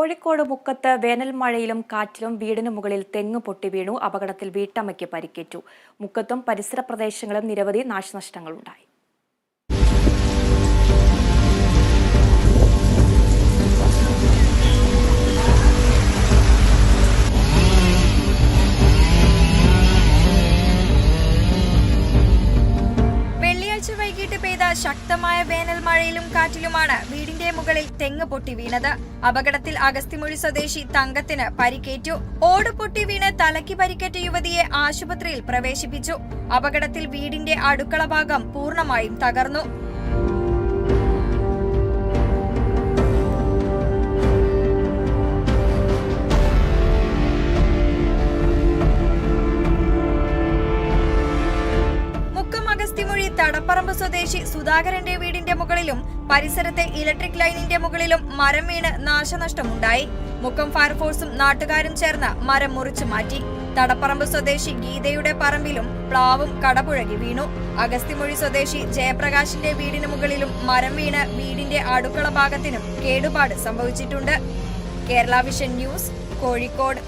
കോഴിക്കോട് മുക്കത്ത് വേനൽ മഴയിലും കാറ്റിലും വീടിന് മുകളിൽ തെങ്ങ് പൊട്ടി വീണു. അപകടത്തിൽ വീട്ടമ്മയ്ക്ക് പരിക്കേറ്റു. മുക്കത്തും പരിസര പ്രദേശങ്ങളും നിരവധി നാശനഷ്ടങ്ങളുണ്ടായി. വൈകിട്ട് പെയ്ത ശക്തമായ വേനൽ മഴയിലും കാറ്റിലുമാണ് വീടിന്റെ മുകളിൽ തെങ്ങ് പൊട്ടി വീണത്. അപകടത്തിൽ അഗസ്തിമൊഴി സ്വദേശി തങ്കത്തിന് പരിക്കേറ്റു. ഓട് പൊട്ടി വീണ് തലയ്ക്ക് പരിക്കേറ്റ യുവതിയെ ആശുപത്രിയിൽ പ്രവേശിപ്പിച്ചു. അപകടത്തിൽ വീടിന്റെ അടുക്കള ഭാഗം പൂർണമായും തകർന്നു. തടപ്പറമ്പ് സ്വദേശി സുധാകരന്റെ വീടിന്റെ മുകളിലും പരിസരത്തെ ഇലക്ട്രിക് ലൈനിന്റെ മുകളിലും മരം വീണ് നാശനഷ്ടമുണ്ടായി. മുക്കം ഫയർഫോഴ്സും നാട്ടുകാരും ചേർന്ന് മരം മുറിച്ചു മാറ്റി. തടപ്പറമ്പ് സ്വദേശി ഗീതയുടെ പറമ്പിലും പ്ലാവും കടപുഴകി വീണു. അഗസ്തിമൊഴി സ്വദേശി ജയപ്രകാശിന്റെ വീടിന് മുകളിലും മരം വീണ് വീടിന്റെ അടുക്കള ഭാഗത്തിനും കേടുപാട് സംഭവിച്ചിട്ടുണ്ട്. Kerala vision news Kozhikode.